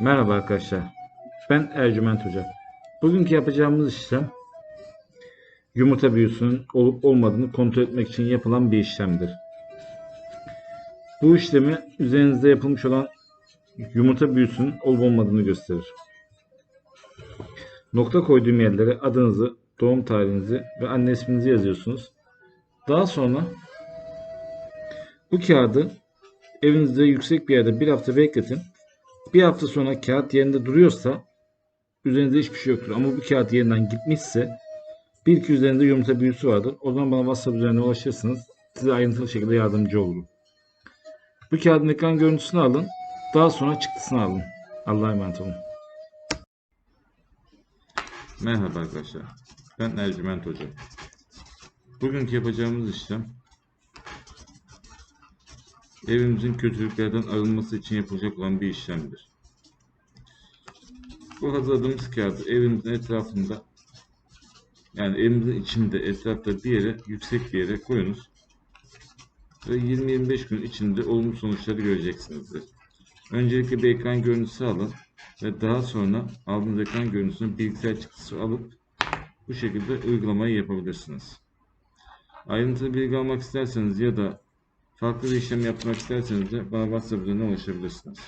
Merhaba arkadaşlar. Ben Ercüment Hoca. Bugünkü yapacağımız işlem yumurta büyüsünün olup olmadığını kontrol etmek için yapılan bir işlemdir. Bu işlemi üzerinizde yapılmış olan yumurta büyüsünün olup olmadığını gösterir. Nokta koyduğum yerlere adınızı, doğum tarihinizi ve anne isminizi yazıyorsunuz. Daha sonra bu kağıdı evinizde yüksek bir yerde bir hafta bekletin. Bir hafta sonra kağıt yerinde duruyorsa üzerinde hiçbir şey yoktur. Ama bu kağıt yerinden gitmişse bir iki üzerinde yumurta büyüsü vardır. O zaman bana WhatsApp üzerinden ulaşırsınız. Size ayrıntılı şekilde yardımcı olurum. Bu kağıdın ekran görüntüsünü alın. Daha sonra çıktısını alın. Allah'a emanet olun. Merhaba arkadaşlar. Ben Ercüment Hoca. Bugünkü yapacağımız işlem evimizin kötülüklerden arınması için yapılacak olan bir işlemdir. Bu hazırladığımız kağıdı evimizin etrafında yani evimizin içinde etrafta bir yere yüksek bir yere koyunuz. Ve 20-25 gün içinde olumlu sonuçları göreceksinizdir. Öncelikle bir ekran görüntüsü alın ve daha sonra aldığınız ekran görüntüsünü bilgisayar çıktısı alıp bu şekilde uygulamayı yapabilirsiniz. Ayrıntılı bilgi almak isterseniz ya da farklı bir işlem yapmak isterseniz de bana WhatsApp üzerinden ulaşabilirsiniz.